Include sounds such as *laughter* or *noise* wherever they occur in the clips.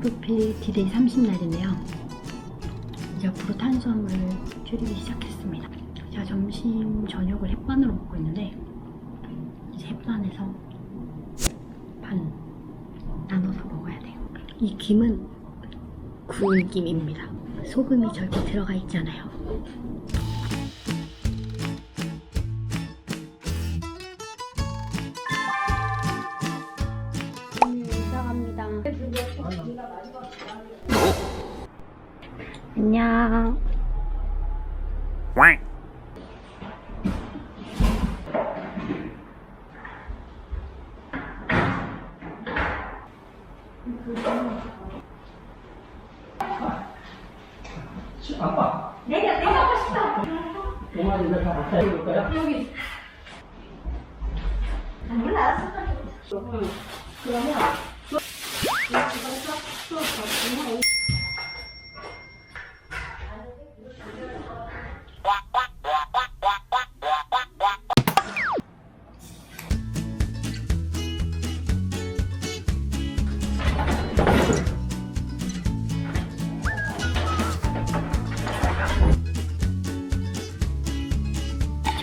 프로필 디데이 30날인데요. 이제 앞으로 탄수화물을 줄이기 시작했습니다. 제가 점심, 저녁을 햇반으로 먹고 있는데 이제 햇반에서 반 나눠서 먹어야 돼요. 이 김은 구운 김입니다. 소금이 절대 들어가 있지 않아요. 안녕. 아빠. 내가 내가 하고 싶다. 동아리 이거 다 같이 해볼 거야? 여기.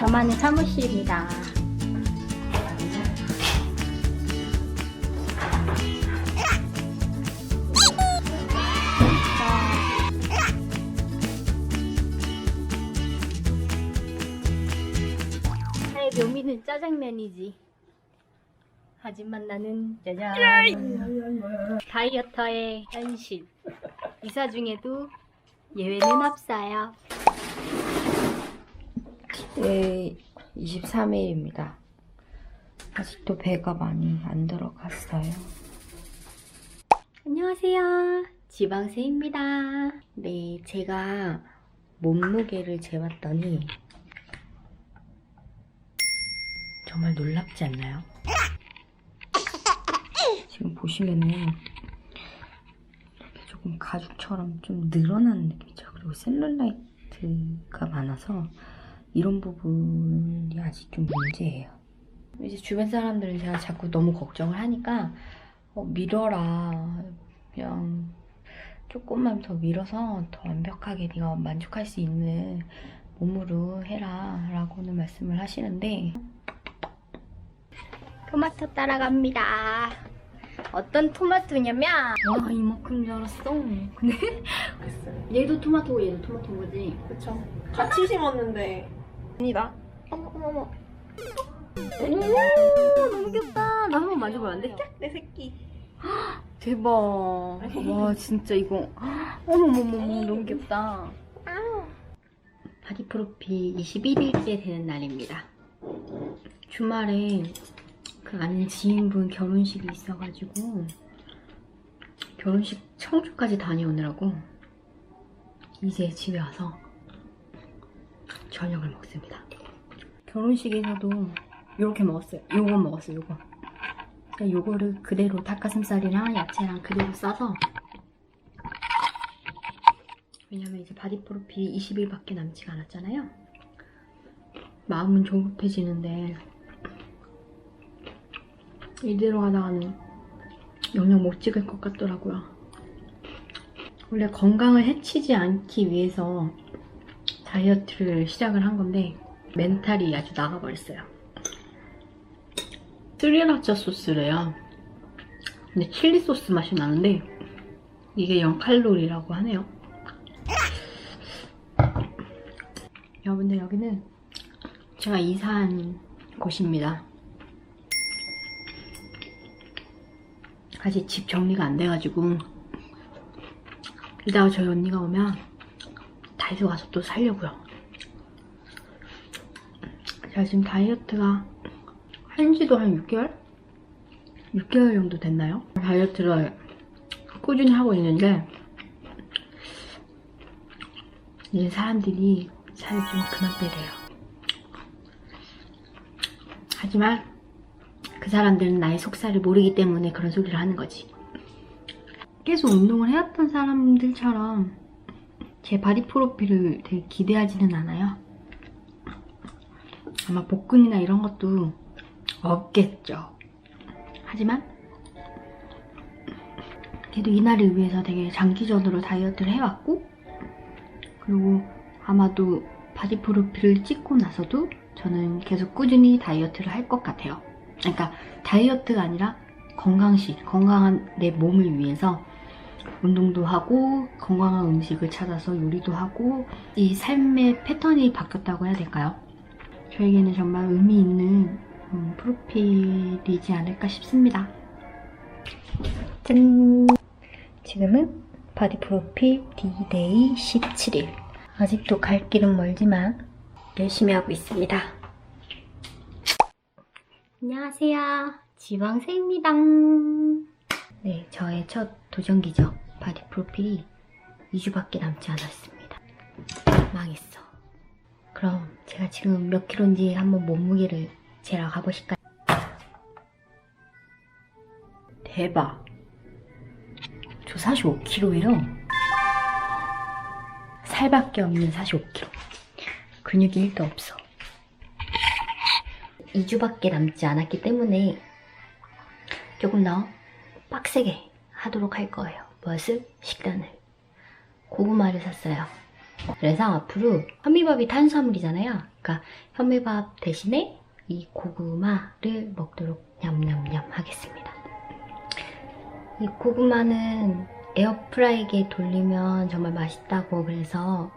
저만의 사무실입니다. 나의 묘미는 짜장면이지. 하지만 나는 짜장 다이어터의 현실. 이사 중에도 예외는 없어요. 네, 23일입니다. 아직도 배가 많이 안 들어갔어요. 안녕하세요. 지방세입니다. 네, 제가 몸무게를 재봤더니 정말 놀랍지 않나요? 지금 보시면은 이렇게 조금 가죽처럼 좀 늘어나는 느낌이죠. 그리고 셀룰라이트가 많아서 이런 부분이 아직 좀 문제예요. 이제 주변 사람들은 제가 자꾸 너무 걱정을 하니까 어, 밀어라. 그냥 조금만 더 밀어서 더 완벽하게 네가 만족할 수 있는 몸으로 해라 라고는 말씀을 하시는데 토마토 따라갑니다. 어떤 토마토냐면 와 이만큼 자랐어. *laughs* 근데 얘도 토마토고 얘도 토마토인 거지. 그쵸. 같이 심었는데. 아니다. 어머 어머 어머. 오 너무 귀엽다. 나 한 번 만져보면 안 돼? 내 새끼. 대박. 와 진짜 이거 어머머머 너무 귀엽다. 바디 프로필 21일째 되는 날입니다. 주말에 그 아는 지인분 결혼식이 있어가지고 결혼식 청주까지 다녀오느라고 이제 집에 와서 저녁을 먹습니다. 결혼식에서도 이렇게 먹었어요. 요거 먹었어요. 요거. 그냥 요거를 그대로 닭가슴살이랑 야채랑 그대로 싸서 왜냐면 이제 바디 프로필 20일밖에 남지가 않았잖아요. 마음은 조급해지는데 이대로 하다가는 영영 못 찍을 것 같더라고요. 원래 건강을 해치지 않기 위해서 다이어트를 시작을 한 건데 멘탈이 아주 나가버렸어요. 스리라차 소스래요. 근데 칠리 소스 맛이 나는데 이게 0칼로리라고 하네요. 여러분들 여기는 제가 이사한 곳입니다. 아직 집 정리가 안 돼가지고 이따가 저희 언니가 오면 다이소 가서 또 살려고요. 제가 지금 다이어트가 한 지도 한 6개월? 6개월 정도 됐나요? 다이어트를 꾸준히 하고 있는데 이제 사람들이 살이 좀 그만 빼래요. 하지만 그 사람들은 나의 속살을 모르기 때문에 그런 소리를 하는 거지. 계속 운동을 해왔던 사람들처럼 제 바디 프로필을 되게 기대하지는 않아요. 아마 복근이나 이런 것도 없겠죠. 하지만 그래도 이날을 위해서 되게 장기전으로 다이어트를 해왔고 그리고 아마도 바디 프로필을 찍고 나서도 저는 계속 꾸준히 다이어트를 할 것 같아요. 그러니까 다이어트가 아니라 건강식, 건강한 내 몸을 위해서 운동도 하고 건강한 음식을 찾아서 요리도 하고 이 삶의 패턴이 바뀌었다고 해야 될까요? 저에게는 정말 의미 있는 음, 프로필이지 않을까 싶습니다. 짠! 지금은 바디 프로필 D-Day 17일. 아직도 갈 길은 멀지만 열심히 하고 있습니다. 안녕하세요. 지방세입니다. 네, 저의 첫 도전기죠. 바디 프로필이 2주밖에 남지 않았습니다. 망했어. 그럼 제가 지금 몇 킬로인지 한번 몸무게를 재러 가보실까요? 대박. 저 45kg예요. 살밖에 없는 45kg. 근육이 1도 없어. 2주밖에 남지 않았기 때문에 조금 더 빡세게 하도록 할 거예요. 무엇을? 식단을. 고구마를 샀어요. 그래서 앞으로 현미밥이 탄수화물이잖아요. 그러니까 현미밥 대신에 이 고구마를 먹도록 냠냠냠 하겠습니다. 이 고구마는 에어프라이기에 돌리면 정말 맛있다고 그래서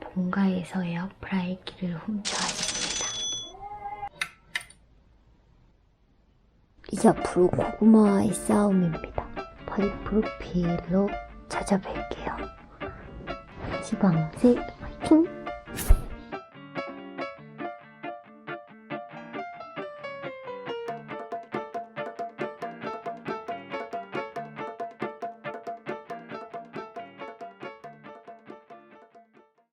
본가에서 에어프라이기를 훔쳐왔 이제 앞으로 고구마의 싸움입니다. 바디 프로필로 찾아뵐게요. 지방색 화이팅!